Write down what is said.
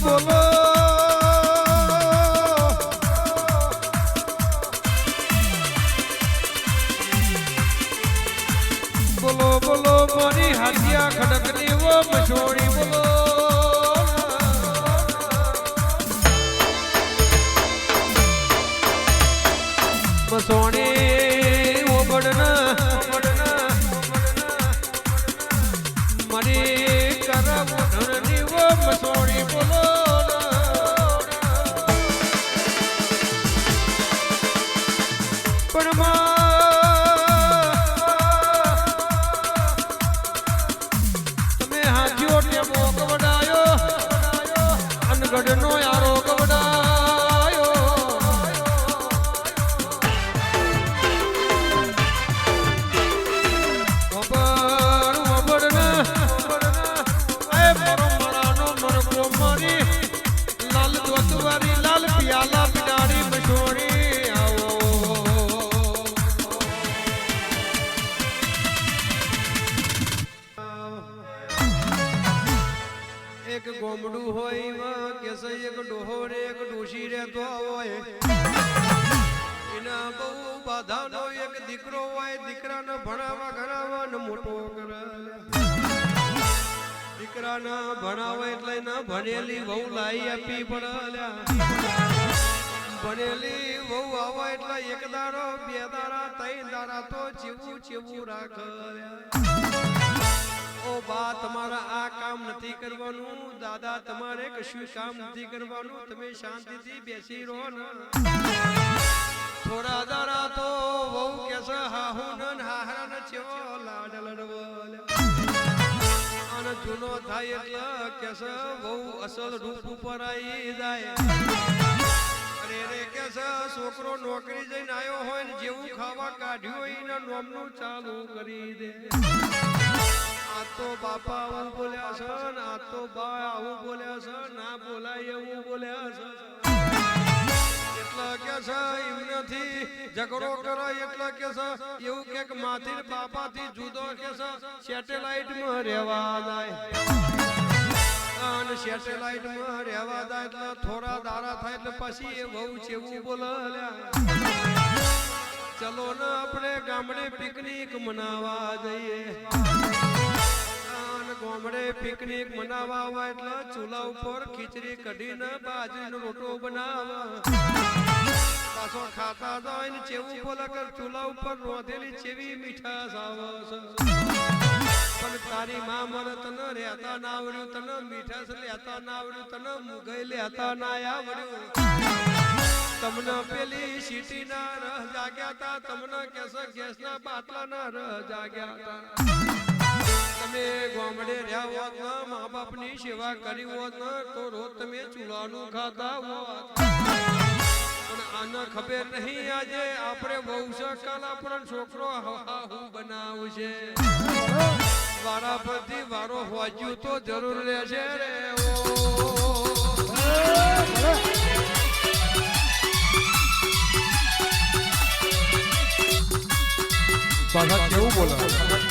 બોલો બોલો બોલો મારી હાથિયા ખડકની મસોણી પણ તમે એક ગોમડું હોય એમાં કેસે એક ડોહો રે એક ડોશી રહેતો હોય. એના બહુ બાધાનો એક દીકરો હોય, દીકરાને ભણાવવા ગણાવવા મોટો કરે દીકરાને ભણાવે એટલે ના ભણેલી બહુ લાઈ આપી પડે ભણેલી બહુ આવે એટલે એક દારો બે દારા ત્રણ દારા તો ચેવું ચેવું રાખે નથી કરવાનું, દાદા તમારે કશું કામ નથી કરવાનું, તમે શાંતિથી બેસી રહો થોડા દાડા તો વહુ કેસે હાહુ ને હાહરા ન ચેવો લાડ લડવલ. અને જૂનો થાય એટલે કેસે બહુ અસલ રૂપ ઉપર આવી જાય. અરે કેસે છોકરો નોકરી જઈને આવ્યો હોય ને, જેવું ખાવા કાઢ્યું હોય ને, નોમનું ચાલુ કરી દે. તો બાપા આવું બોલ્યા છે, ના તો બા આવું બોલ્યા છે, ના બોલાય એવું બોલ્યા છે. એટલે કે છે એમનાથી ઝઘડો કરો એટલે કે છે, એવું કે માથી બાપાથી જુદો કે છે સેટેલાઇટમાં રહેવા જાય. અને સેટેલાઇટ રહેવા જાય એટલે થોડા દારા થાય એટલે પછી એ બહુ ચેવું બોલે લ્યા. ચલો ને આપણે ગામડે પિકનિક મનાવા જઈએ. ગામડે પિકનિક મનાવવા આવે એટલે ચૂલા ઉપર ખીચડી કઢીને બાજરીનો રોટલો બનાવે પાછો ખાતા જાય ને ચેવું બોલે કર, ચૂલા ઉપર રોધેલી ચેવી મીઠાશ આવે પણ તારી માં મને તને રહેતા ના આવડ્યું, તને મીઠાશ લેતા ના આવડ્યું, તને મુગઈ લેતા ના આવડ્યું. તમને પેલી સીટી ના રહ જાગ્યા તા, તમને કેસ ગેસ ના બાટલા ના રહ જાગ્યા તા. તમે ગામડે રહ્યા હોત ના મા બાપની સેવા કરી હોત ના, તો રોજ તમે ચૂલાનું ખાતા હોત. પણ આને ખબર નહીં આજે, આપણે બહુ કાલ આપણો છોકરો હું બનાવશે. વારા પરથી વારો હોજ્યું તો જરૂર રહેશે રે ઓ. કેવું બોલે